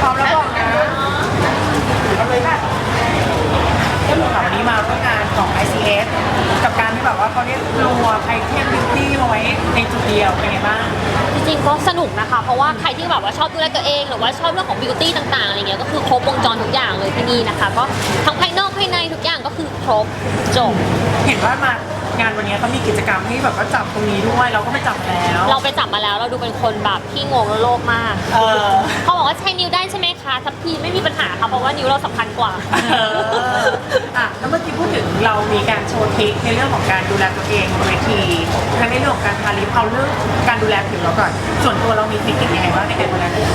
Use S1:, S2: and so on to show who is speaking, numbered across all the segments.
S1: พร้อมแล้วบอกนะเอาเลยค่ะก็เหมือนวันนี้มาร่วมงานของ ICS กับการที่แบบว่าเขาเรียกรวมไอเทมบิวตี้มาไว้ในจุดเดียวเป็นไงบ้าง
S2: จริงๆก็สนุกนะคะ เพราะว่าใครที่แบบว่าชอบดูแลตัวเองหรือว่าชอบเรื่องของบิวตี้ต่างๆอะไรเงี้ยก็คือครบวงจรทุกอย่างเลยที่นี่นะคะ ก็ทั้งภายนอกภายในทุกอย่างก็คือครบจบ
S1: เห็นว่ามางานวันนี้เขามีกิจกรรมที่แบบว่าจับตรงนี้ด้วย เราก็ไปจับแล้ว
S2: เราไปจับมาแล้วเราดูเป็นคนแบบที่งงและโลกมาก
S1: เออ
S2: เขาบอกว่าใช้นิ้วได้ใช่ไหมคะทัพพีไม่มีปัญหาค่ะเพราะว่านิ้วเราสำคัญกว่า
S1: เอออะแล้วเมื่อกี้พูดถึง เรามีการโชว์ทริคในเรื่องของการดูแลตัวเองบนเวทีทั้งในเรื่องของการทาลิปเอาเรื่องการดูแลผิวเราก่อน ส่วนตัวเรามีเทคนิคยังไงบ้างในการดูแลผิว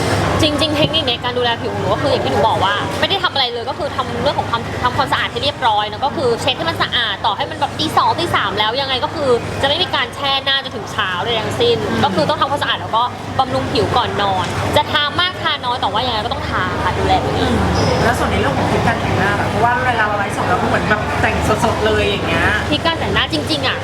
S2: จริงๆ เทคนิคในการดูแลผิวหนูก็คืออย่างที่หนูบอกว่า ไม่ได้ทำอะไรเลยก็คือทำเรื่องของความทำความสะอาดให้เรียบร้อยนะก็คือเช็ดให้มันสะอาดต่อให้มันแบบตีสองตีสามแล้วยังไงก็คือจะไม่มีการแช่หน้าจนถึงเช้าเลยทั้งสิ้น ก็คือต้องทำความสะอาดแล้วก็บำรุงผิวก่อนนอน จะทามาก ทาน้อยแต่ว่ายังไงก็ต้องทาค่ะดูแลตัวเอง
S1: แล้วส่วนในเรื่องของทริคการแต่งหน้าแบบเพราะว่าเวลาเราไลฟ์สดเราก็เหมือนแบบแต่งสดๆเลยอย่างเงี้ย
S2: ที่การแต่งหน้าจริง ๆ อะ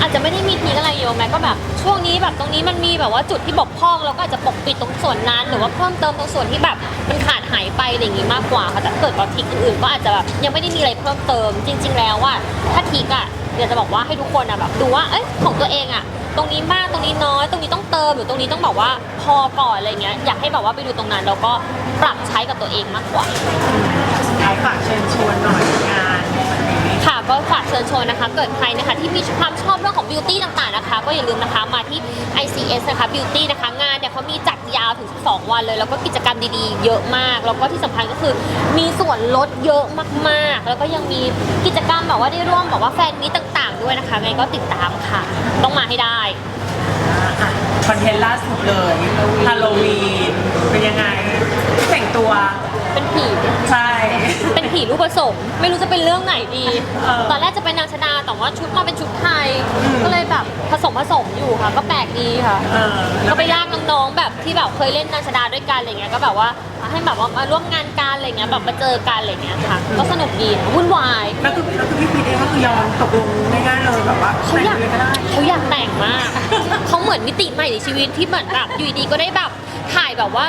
S2: อาจจะไม่ได้มีทีอะไรเยอะแม้ก็แบบช่วงนี้แบบตรงนี้มันมีแบบว่าจุดที่บกพร่องเราก็อาจจะปกปิดตรงส่วนนั้น หรือว่าเพิ่มเติมตรงส่วนที่แบบมันขาดหายไปอะไรอย่างงี้มากกว่าค่ะแต่ถ้าเกิดว่าทิกอื่นๆก็อาจจะแบบยังไม่ได้มีอะไรเพิ่มเติมจริง ๆ แล้วว่าถ้าทิกอะเดี๋ยวจะบอกว่าให้ทุกคนอะแบบดูว่าเอ้ยของตัวเองอะ ตรงนี้มากตรงนี้น้อย ตรงนี้ต้องเติมหรือตรงนี้ต้องบอกว่าพอก่อนอะไรเงี้ยอยากให้แบบว่าไปดูตรงนั้นแล้วก็ปรับใช้กับตัวเองมากกว่า
S1: ท้าฝากเชิญชวนหน่อยงานะ
S2: ก็ฝากเชิญชวนนะคะ เกิดใครนะคะที่มีความชอบเรื่องของบิวตี้ต่างๆนะคะ ก็อย่าลืมนะคะมาที่ ICS นะคะบิวตี้นะคะ งานเนี่ยเขามีจัดยาวถึง 12 วันเลย แล้วก็กิจกรรมดีๆ เยอะมาก แล้วก็ที่สำคัญก็คือมีส่วนลดเยอะมากๆ แล้วก็ยังมีกิจกรรมแบบว่าได้ร่วมแบบว่าแฟนมีตต่างๆ ด้วยนะคะไงก็ติดตามค่ะ ต้องมาให้ได้
S1: คอนเทนต์ล่าสุดเลยฮาโลวีนเป็นยังไงแต่งตัว
S2: เป็นผี
S1: ใช่
S2: เป็นผีรูปผสม ไม่รู้จะเป็นเรื่องไหนดี
S1: เออ
S2: ตอนแรกจะเป็นนางชดาแต่ว่าชุดมาเป็นชุดไทย
S1: อืม
S2: ก็เลยแบบผสมผสมอยู่ค่ะ ก็แปลกดีค่ะ
S1: เออแล้
S2: ก็
S1: ว
S2: ไปลากน้องๆแบบที่แบบเคยเล่นนางชดาด้วยกันอะไรเงี้ย ก็แบบว่าให้แบบว่ามาร่วมงานกันอะไรเงี้ย แบบมาเจอกันอะไรเงี้ยค่ะ ก็สนุกดีวุ่นวาย
S1: แล้วคือแล้วคือพี่พีทเองก็คือยอมตกลงง่ายๆเลยแบบว่า
S2: เขา
S1: แต่ง
S2: อยาก
S1: เลยก็ได้
S2: เขาอยากแต่งมาก เขาเหมือนมิติใหม่ในชีวิตที่เหมือนแบบอยู่ดีๆก็ได้แบบถ่ายแบบว่า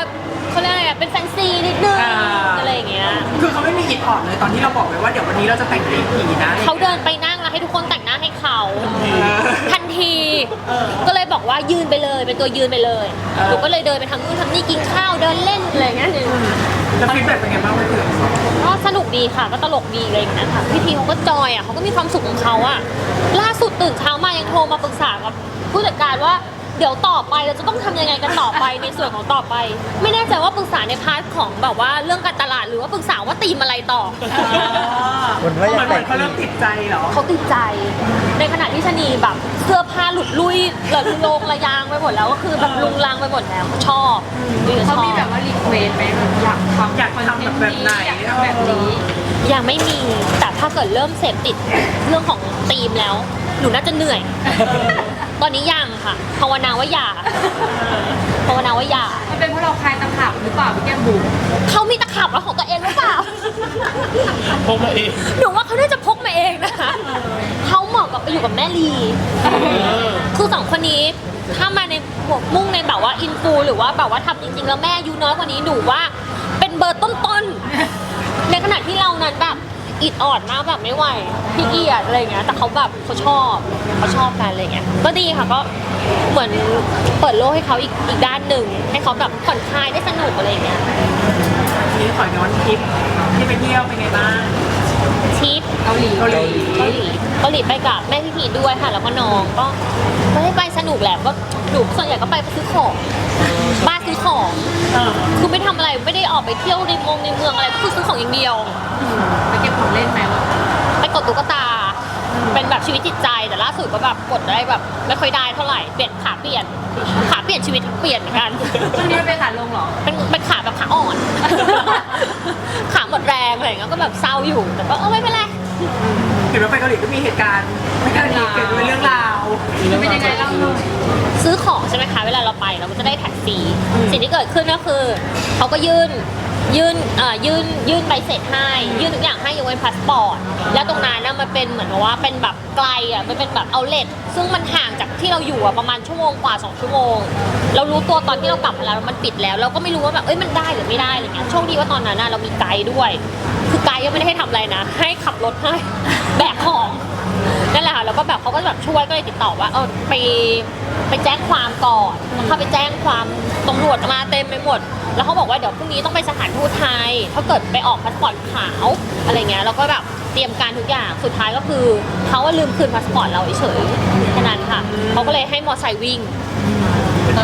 S2: เขาเรียกอะไรอะเป็นแฟนซีนิดนึง
S1: อ่า
S2: อะไรอย่างเงี้ย
S1: คือเขาไม่มีหิดอ่อนเลยตอนที่เราบอกไว้ว่าเดี๋ยววันนี้เราจะแต่งเป็นผีนะ
S2: เขาเดินไปนั่งแล้วให้ทุกคนแต่งหน้าให้เขา
S1: เออ
S2: ทันที
S1: เออ
S2: ก็เลยบอกว่ายืนไปเลย เป็นตัวยืนไปเลย
S1: เออ
S2: หนูก็เลยเดินไปทำนู่นทำนี่กินข้าวเดินเล่นอะไรอย่างเงี้ย
S1: แล้วฟีดแบ็กเป็นไงบ้างเพื่อน
S2: ก็สนุกดีค่ะ ก็ตลกดีอะไรอย่างเงี้ยค่ะพี่ทีเขาก็จอยอะเขาก็มีความสุขของเขาอะล่าสุดตื่นเช้ามายังโทรมาปรึกษากับผู้จัดการว่า เดี๋ยวต่อไปเราจะต้องทำยังไงกันต่อไปในส่วนของต่อไป ไม่แน่ใจว่าปรึกษาในพาร์ทของแบบว่าเรื่องการตลาดหรือว่าปรึกษาว่าตีมอะไรต่อ
S1: เหมือน
S3: ว่าอยากแต่ง
S1: เขาเริ่มติดใจเหรอ
S2: เขาติดใจ ในขณะที่ชะนีแบบเสื้อผ้าหลุดลุ่ยเหลือโลงระยางไปหมดแล้วก็คือแบบลุงลังไปหมดแล้วชอบช
S4: เขา
S2: อบ
S4: มีแบบว่ารีเควสไหมแบบอยากทำ
S1: อยากทำแบบแบบไหน
S4: อยากทำแบบนี้
S2: ยังไม่มีแต่ถ้าเกิดเริ่มเสพติดเรื่องของธีมแล้ว หนูน่าจะเหนื่อย ตอนนี้ยังค่ะภาวนาว่าอย่าภาวนาว่าอย่า
S4: มันเป็นเพราะเราคลายตะขาบหรือเปล่าพี่แก้มบุ๋ม
S2: เขามีตะขับแล้วของตัวเองหรือเปล่า
S3: พกมาเอง
S2: หนูว่าเขาน่าจะพกมาเองนะคะ เขาเหมาะกับไปอยู่กับแม่ลี คือสองคนนี้ถ้ามาในหัวมุ่งในแบบว่าอินฟูหรือว่าแบบว่าทำจริงๆ แล้วแม่อายุน้อยกว่านี้หนูว่า เป็นเบอร์ต้นๆ ในขณะที่เรานั้นแบบ อิดออดมากแบบไม่ไหวพี่เกียดอะไรอย่างเงี้ยแต่เขาแบบเขาชอบเขาชอบกันอะไรอย่างเงี้ยก็ดีค่ะก็เหมือนเปิดโลกให้เขาอีกอีกด้านหนึ่งให้เขาแบบผ่อนคลายได้สนุกอะไรอย่างเงี้ย
S1: ทีนี้ขอย้อนคลิปที่ไปเที่ยวเป็นไงบ้าง
S2: ทิป
S4: เกาหลี
S1: เกาหลี
S2: เกาหลีเกาหลีไปกับแม่พี่พีด้วยค่ะ แล้วก็น้องก็ก็ได้ไปสนุกแหละก็หนูส่วนใหญ่ก็ไปซื้อของบ้านซื้อของ
S1: เออ
S2: คือไม่ทำอะไรไม่ได้ออกไปเที่ยวในเมองในเมืองอะไรก็คือซื้อของอย่างเดียว
S4: ไปเก็บของเล่นไหมวะ
S2: ไปกดตุ๊กตา เป็นแบบชีวิตจิตใจแต่ล่าสุดก็แบบกดได้แบบไม่ค่อยได้เท่าไหร่เปลี่ยนขาเปลี่ยนขาเปลี่ยนชีวิตเปลี่ยนเหมือนกัน
S4: ช่วงนี้มันไปขาลงเหรอ
S2: เป็นเป็นขาแบบขาอ่อน ขาหมดแรงอะไรอย่างเงี้ยก็แบบเศร้าอยู่แต่ก็เออไม่เป็นไร
S1: เห็นว่าไปเกาหลีก็มีเหตุการณ์ไม่เกาหลีเกิดเป็นเรื่องราว
S4: มันเป็นยังไงเล่าหน่อย
S2: ซื้อของใช่ไหมคะเวลาเราไปเราก็จะได้แท็กฟรีสิ่งที่เกิดขึ้นก็คือเขาก็ยื่น ยื่นเอ่อยื่นยื่นใบเสร็จให้ ยื่นทุกอย่างให้ยกเว้นพาสปอร์ต แล้วตรงนั้นน่ะมันเป็นเหมือนกับว่าเป็นแบบไกลอะมันเป็นแบบเอาเลทซึ่งมันห่างจากที่เราอยู่อะประมาณชั่วโมงกว่า 2 ชั่วโมง เรารู้ตัวตอนที่เรากลับมาแล้วมันปิดแล้ว เราก็ไม่รู้ว่าแบบเอ้ยมันได้หรือไม่ได้อะไรเงี้ยโชคดีว่าตอนนั้นน่ะเรามีไกด์ด้วย คือไกด์ก็ไม่ได้ให้ทำอะไรนะ ให้ขับรถให้ แบกของ แล้วก็แบบเขาก็แบบช่วยก็เลยติดต่อว่าเออไปไปแจ้งความก่อนแล้วเขาไปแจ้งความตำรวจมาเต็มไปหมด แล้วเขาบอกว่าเดี๋ยวพรุ่งนี้ต้องไปสถานทูตไทย ถ้าเกิดไปออกพาสปอร์ตขาวอะไรเงี้ยแล้วก็แบบเตรียมการทุกอย่างสุดท้ายก็คือเขาว่าลืมคืนพาสปอร์ตเราเฉยๆแค่นั้นค่ะเขาก็เลยให้มอไซค์วิ่ง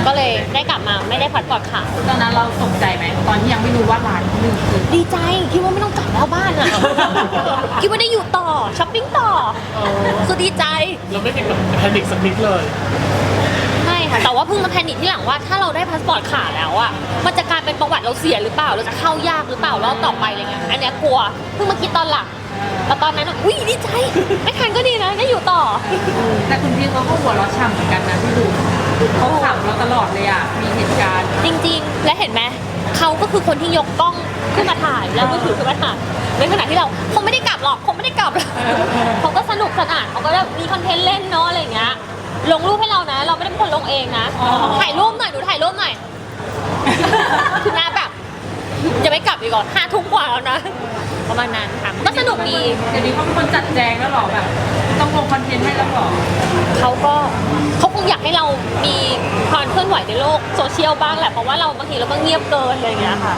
S2: ก็เลยได้กลับมาไม่ได้พาสปอร์ตขาว
S4: ตอนนั้นเราตกใจไหมตอนที่ยังไม่รู้ว่าร้านเขาลืมคืน
S2: ดีใจคิดว่าไม่ต้องกลับแล้วบ้านอะ คิดว่าได้อยู่ต่อช้อปปิ้งต่อคือดีใจ
S3: เราไม่เป็นแบบแพนิคสักนิดเลย
S2: ไม่ค่ะ แต่ว่าเพิ่งมาแพนิคที่หลังว่าถ้าเราได้พาสปอร์ตขาดแล้วอะมันจะกลายเป็นประวัติเราเสียหรือเปล่า เราจะเข้ายากหรือเปล่ารอบต่อไปอะไรเงี้ย อันเนี้ยกลัว เพิ่งมาคิดตอนหลัง แต่ตอนนั้นอะอุ้ยดีใจไม่ทันก็ดีนะได้อยู่ต่อ
S4: แต่คุณพี่เขาก็หัวเราะฉ่ำเหมือนกันนะพี่ดูเขาขำเราตลอดเลยอะ มีเหตุการณ์
S2: จริงๆ และเห็นไหมเขาก็คือคนที่ยกกล้องขึ้นมาถ่ายแล้วก็ถือขึ้นมาถ่ายในขณะที่เราคงไม่ได้กลับหรอกคงไม่ได้กลับหรอกเขาก็สนุกสนานเขาก็แบบมีคอนเทนต์เล่นเนาะอะไรอย่างเงี้ยลงรูปให้เรานะ เราไม่ได้เป็นคนลงเองนะถ่ายรูปหน่อยดูถ่ายรูปหน่อยคือหน้าแบบจะไม่กลับอีกก่อนห้าทุ่มกว่าแล้วนะ ประมาณนั้นค่ะก็สนุกดี
S4: เดี๋ยวนี้เขาเป็นคนจัดแจงแล้วเหรอแบบ ต้องลงคอนเทนต์ให้แล้วเหรอ
S2: เขาก็เขาคงอยากให้เรามีความเคลื่อนไหวในโลกโซเชียลบ้างแหละเพราะว่าเราบางทีเราก็เงียบเกินอะไรอย่างเงี้ยค่ะ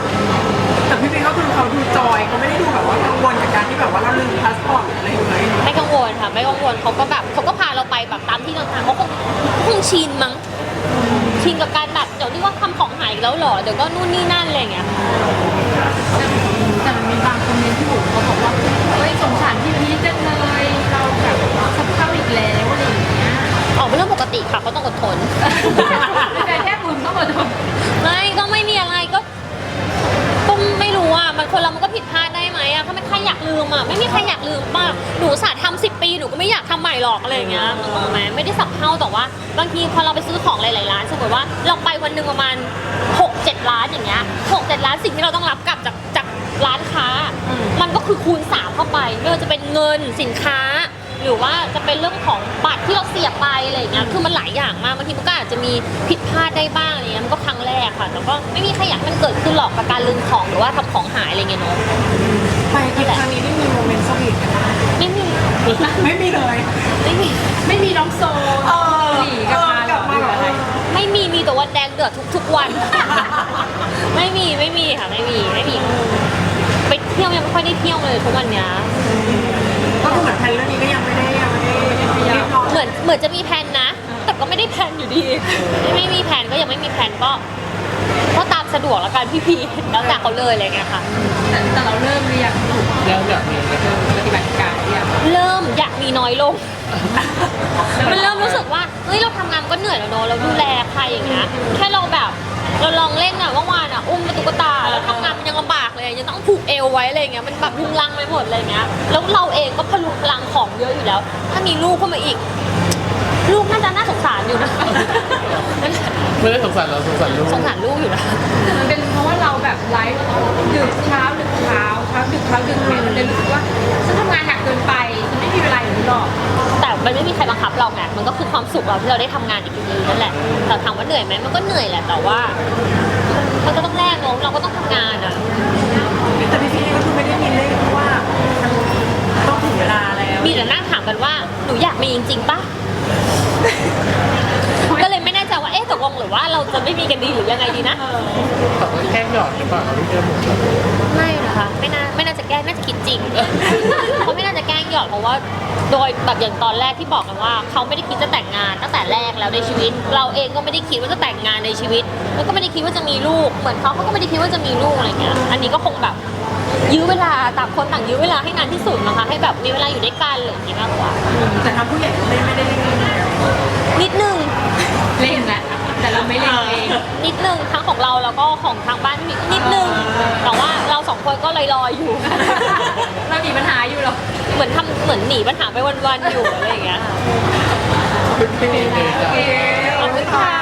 S1: แต่พี่ปิ๊กก็คือเขาดูจอยเขาไม่ได้ดูแบบว่ากังวลกับการที่แบบว่าเราลืมพาสปอร์ตหรืออะไรอย่างเงี้ย
S2: ไม่กังวลค่ะ ไม่กังวลเขาก็แบบเขาก็พาเราไปแบบตามที่ต่างๆเขาคงคงชินมั้งชินกับการแบบเดี๋ยวนี้ว่าทำของหายอีกแล้วเหรอเดี๋ยวก็นู่นนี่นั่นอะไรอย่างเงี้ย
S4: แต่มัน มีบางคอมเมนต์ที่ผมเขาบอกว่าเฮ้ยสงสารพี่พีชจังเลยเราแบบสับเข้าอีกแล้วอะไรอย่างเงี้ย
S2: ออกเป็นเรื่องปกติค่ะเขาต้องอดทน
S4: แต่แค่คุณต้องอดทน
S2: ไม่ก็ไม่มีอะไรก็ก็ไม่รู้อะมันคนเรามันก็ผิดพลาดได้ไหมอะถ้าไม่ใครอยากลืมอะไม่มีใครอยากลืมป่ะหนูสาทำสิบปีหนูก็ไม่อยากทำใหม่หรอกอะไรอย่างเงี้ยนึกออกไหมไม่ได้สับเท่าแต่ว่า บางทีพอเราไปซื้อของหลายๆร้านสมมติว่าเราไปวันหนึ่งประมาณหกเจ็ดร้านอย่างเงี้ยหกเจ็ดร้านสิ่งที่เราต้องรับกลับจากจาก ร้านค้า มันก็คือคูณสามเข้าไปไม่ว่าจะเป็นเงินสินค้า หรือว่าจะเป็นเรื่องของบัตรที่เราเสียบไปอะไรอย่างเงี้ยคือมันหลายอย่างมากบางทีมันก็อาจจะมีผิดพลาดได้บ้างอะไรเงี้ยมันก็ครั้งแรกค่ะแต่ก็ไม่มีใครอยากให้มันเกิดขึ้นหรอกกับการลืมของหรือว่าทำของหายอะไรเงี้ยเนาะ
S1: ไปทริปครั้งนี้ไม่มีโมเมนต์สวีทกันนะ
S2: ไม่มี
S1: ไม่มีเลย
S2: ไม่มี
S4: ไม่มีน้องโซ
S1: เออ
S4: หนีกลับมา
S1: เออกลับมา
S4: หรืออะไร
S2: ไม่มีมีแต่วันแดงเดือดทุกๆวัน ไม่มีไม่มีค่ะไม่มีไม่มีไปเที่ยวยังไม่ค่อยได้เที่ยวเลยทุกวันเนี้ย
S1: ก็คือเหมือนแพลนเรื่องนี้ก็ยังไม่ได้ยังไม่ได้เรียบร้อย
S2: เหมือนเหมือนจะมีแผนนะ แต่ก็ไม่ได้แผนอยู่ดีไม่มีแผนก็ยังไม่มีแผนก็ก็ตามสะดวกแล้วกันพี่พีแล้วแต่เขาเลยอะไรเงี้ยค่ะ
S4: แต่แต่เราเริ่มเรียก
S3: แล้วอยากมีไหม
S4: ปฏิบัติการเรียก
S2: เริ่มอยากมีน้อยลง มันเริ่มรู้สึกว่าเฮ้ยเราทำงานก็เหนื่อยแล้วเนอะเราดูแลใครอย่างเงี้ยแค่เราแบบเราลอง ต้องผูกเอวไว้อะไรเงี้ยมันแบบลุงลังไปหมดอะไรเงี้ยแล้วเราเองก็พลุงพลังของเยอะอยู่แล้ว ถ้ามีลูกเข้ามาอีก ลูกน่าจะน่าสงสารอยู่นะ
S3: ไม่ได้สงสารเราสงสารลูก
S2: สงสารลูกอยู่นะ
S4: มันเป็นเพราะว่าเราแบบไลฟ์ดึกเช้าดึกเช้าเช้าดึกเช้าดึกไงมันเลยรู้สึกว่าฉันทำงานหนักเกินไปฉันไม่มีเวลาอย่างนี้หรอก
S2: แต่มันไม่มีใครบังคับเราไงมันก็คือความสุขเราที่เราได้ทำงานอีกทีนั่นแหละแต่ถามว่าเหนื่อยไหมมันก็เหนื่อยแหละแต่ว่ามันก็ต้องแลกเนอะเราก็ต้องทำงานอะ
S1: แต่พี่พี่ก็คือไม่ได้มีเลขเพราะว่ามันต้องถึงเวลาแล้ว
S2: มีแต่นั่งถามกันว่าหนูอยากมีจริงๆปะก็เลยไม่แน่ใจว่าเอ๊ะตกลงหรือว่าเราจะไม่มีกันดีหรือยังไงดีนะ
S3: แต่ว่าแกล้งหยอดหรือเปล่าพี่เจ้าหมู
S2: ไม่นะคะไม่น่าไม่น่าจะแกล้งน่าจะคิดจริงเขาไม่น่าจะแกล้งหยอดเพราะว่า โดยแบบอย่างตอนแรกที่บอกกันว่า เขาไม่ได้คิดจะแต่งงานตั้งแต่แรกแล้วในชีวิต เราเองก็ไม่ได้คิดว่าจะแต่งงานในชีวิต แล้วก็ไม่ได้คิดว่าจะมีลูก เหมือนเขาเขาก็ไม่ได้คิดว่าจะมีลูกอะไรเงี้ยอันนี้ก็คงแบบ ยื้อเวลาต่างคนต่างยื้อเวลาให้นานที่สุดนะคะ ให้แบบมีเวลาอยู่ด้วยกันอะไรอย่างงี้มากกว่า
S1: แต่ทางผู้ใหญ่ก็ไม่ไม่ได้เล่น
S2: นิดนึง
S4: เล่นแหละแต่เราไม่เล่นเอง
S2: นิดนึงทั้งของเราแล้วก็ของทางบ้านพี่นิดนึงแต่ว่าเราสองคนก็ลอยๆอยู่
S4: เรามีปัญหาอยู่หรอก
S2: เหมือนทำเหมือนหนีปัญหาไปวันๆอยู่อะไรอย่างเงี้ยค่ะ
S3: เป็นเองเลยจ้ะ
S2: ขอบคุณค่ะ